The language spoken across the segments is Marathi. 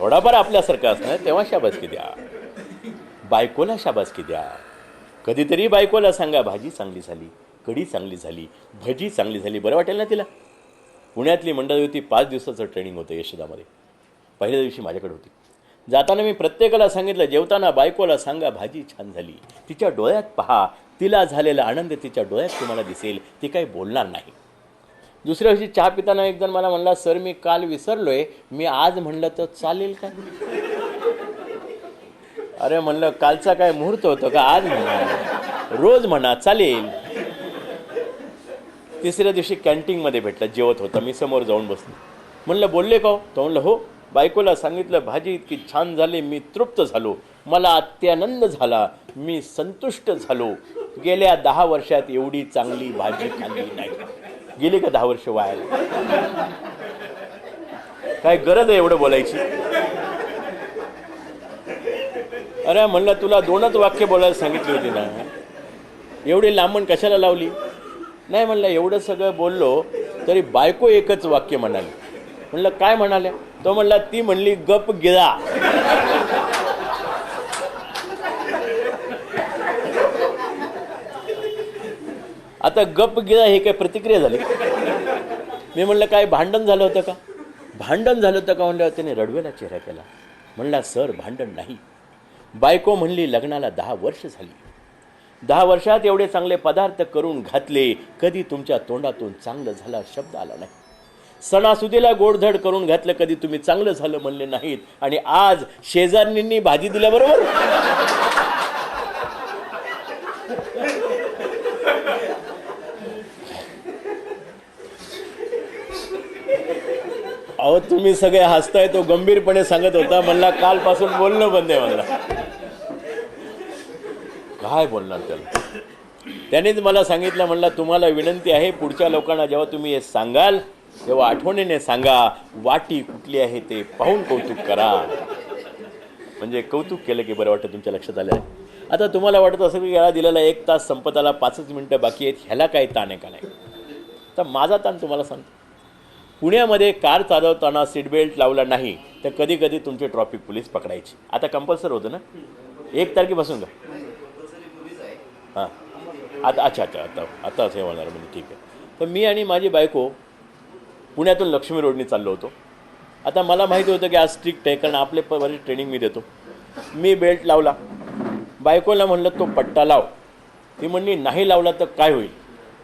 थोडाफार आपल्यासारखं असणार तेव्हा शाबासकी द्या. बायकोला शाबासकी द्या. कधीतरी बायकोला सांगा भाजी चांगली झाली कढी चांगली झाली भजी चांगली झाली बरं वाटेल ना तिला? पुण्यातली मंडळी होती पाच दिवसाचं ट्रेनिंग होतं यशोदामध्ये. पहिल्या दिवशी माझ्याकडे होती. जाताना मी प्रत्येकाला सांगितलं जेवताना बायकोला सांगा भाजी छान झाली. तिच्या डोळ्यात पहा तिला झालेला आनंद तिच्या डोळ्यात तुम्हाला दिसेल ती काही बोलणार नाही. दुसऱ्या दिवशी चहा पिताना एक जण मला म्हणला सर मी काल विसरलोय. मी आज म्हणलं तर चालेल का? अरे म्हणलं कालचा काय मुहूर्त होतो का? आज म्हणा. रोज म्हणा चालेल. तिसऱ्या दिवशी कॅन्टीनमध्ये भेटला जेवत होतं. मी समोर जाऊन बसलो. म्हणलं बोलले का हो? तो म्हणलं हो. बायकोला सांगितलं भाजी इतकी छान झाली मी तृप्त झालो. मला अत्यानंद झाला. मी संतुष्ट झालो. गेल्या दहा वर्षात एवढी चांगली भाजी खाल्ली नाही. गेली का दहा वर्ष वायला? काय गरज आहे एवढं बोलायची? अरे म्हणलं तुला दोनच वाक्य बोलायला सांगितली होती ना. एवढी लांबण कशाला लावली? नाही म्हणलं एवढं सगळं बोललो तरी बायको एकच वाक्य म्हणाली. म्हणलं काय म्हणाल्या? तो म्हणला ती म्हणली गप गिळा. आता गप गिळा हे काय प्रतिक्रिया झाली? मी म्हणलं काय भांडण झालं होतं का? भांडण झालं होतं का? म्हणल्यावर त्याने रडवेला चेहरा केला. म्हणला सर भांडण नाही. बायको म्हणली लग्नाला दहा वर्ष झाली. दहा वर्षात एवढे चांगले पदार्थ करून घातले कधी तुमच्या तोंडातून चांगलं झाला शब्द आला नाही. सणासुदीला गोडधड करून घातलं कधी तुम्ही चांगलं झालं म्हणले नाहीत. आणि आज शेजारणींनी भाजी दिल्याबरोबर अहो तुम्ही सगळे हसताय तो गंभीरपणे सांगत होता. म्हणला कालपासून बोलणं बंद आहे म्हणला. काय बोलणार त्याला? त्यानेच मला सांगितलं म्हणला तुम्हाला विनंती आहे पुढच्या लोकांना जेव्हा तुम्ही हे सांगाल तेव्हा आठवणीने सांगा वाटी कुठली आहे ते पाहून कौतुक करा. म्हणजे कौतुक केलं की बरं वाटतं तुमच्या लक्षात आलं आहे. आता तुम्हाला वाटत असं की याला दिलेला एक तास संपत आला पाचच मिनटं बाकी आहेत ह्याला काय ताण आहे का नाही? तर माझा ताण तुम्हाला सांगतो. पुण्यामध्ये कार चालवताना सीट बेल्ट लावला नाही तर कधी कधी तुमचे ट्रॉफिक पोलीस पकडायची. आता कंपल्सर होतं ना? एक तारखेपासून का? हां. आता अच्छा अच्छा आता आता असं होणार म्हणजे ठीक आहे. तर मी आणि माझी बायको पुण्यातून लक्ष्मी रोडनी चाललो होतो. आता मला माहिती होतं की आज स्ट्रिक्ट आहे कारण आपले प बरेच ट्रेनिंग मी देतो. मी बेल्ट लावला. बायकोला म्हणलं तो पट्टा लाव. ती म्हणली नाही लावला तर काय होईल?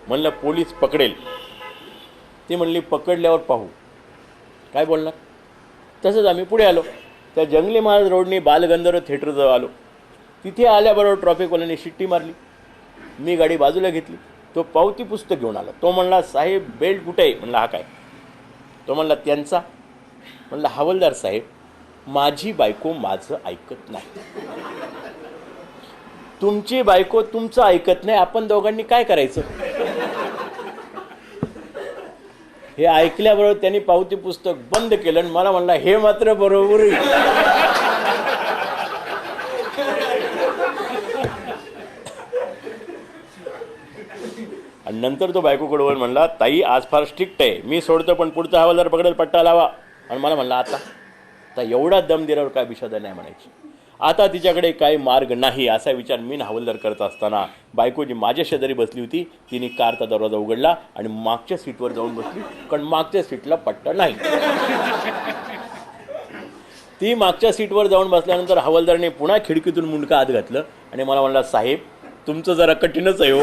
म्हणलं पोलीस पकडेल. ती म्हणली पकडल्यावर पाहू. काय बोलणार तसंच आम्ही पुढे आलो. त्या जंगली महाराज रोडनी बालगंधर्व थिएटरजवळ आलो. तिथे आल्याबरोबर ट्रॉफिकवाल्याने शिट्टी मारली. मी गाडी बाजूला घेतली. तो पावती पुस्तक घेऊन आला. तो म्हणला साहेब बेल्ट कुठे आहे? म्हणला हा काय. तो म्हणला त्यांचा. म्हणला हवलदार साहेब माझी बायको माझं ऐकत नाही. तुमची बायको तुमचं ऐकत नाही. आपण दोघांनी काय करायचं? हे ऐकल्याबरोबर त्यांनी पावती पुस्तक बंद केलं आणि मला म्हणला हे मात्र बरोबर आणि नंतर तो बायकोकडे वळून म्हणला ताई आज फार स्ट्रिक्ट आहे. मी सोडतो पण पुढचा हवालदार पकडेल पट्टा लावा. आणि मला म्हणला आता? आता एवढा दम दिल्यावर काय विषादा नाही म्हणायची? आता तिच्याकडे काही मार्ग नाही असा विचार मी हवलदार करत असताना बायको जी माझ्या शेजारी बसली होती. तिने कारचा दरवाजा उघडला आणि मागच्या सीटवर जाऊन बसली कारण मागच्या सीटला पट्टा नाही. ती मागच्या सीटवर जाऊन बसल्यानंतर हवालदारने पुन्हा खिडकीतून मुंडका आत घातलं आणि मला म्हणला साहेब तुमचं जरा कठीणच आहे हो.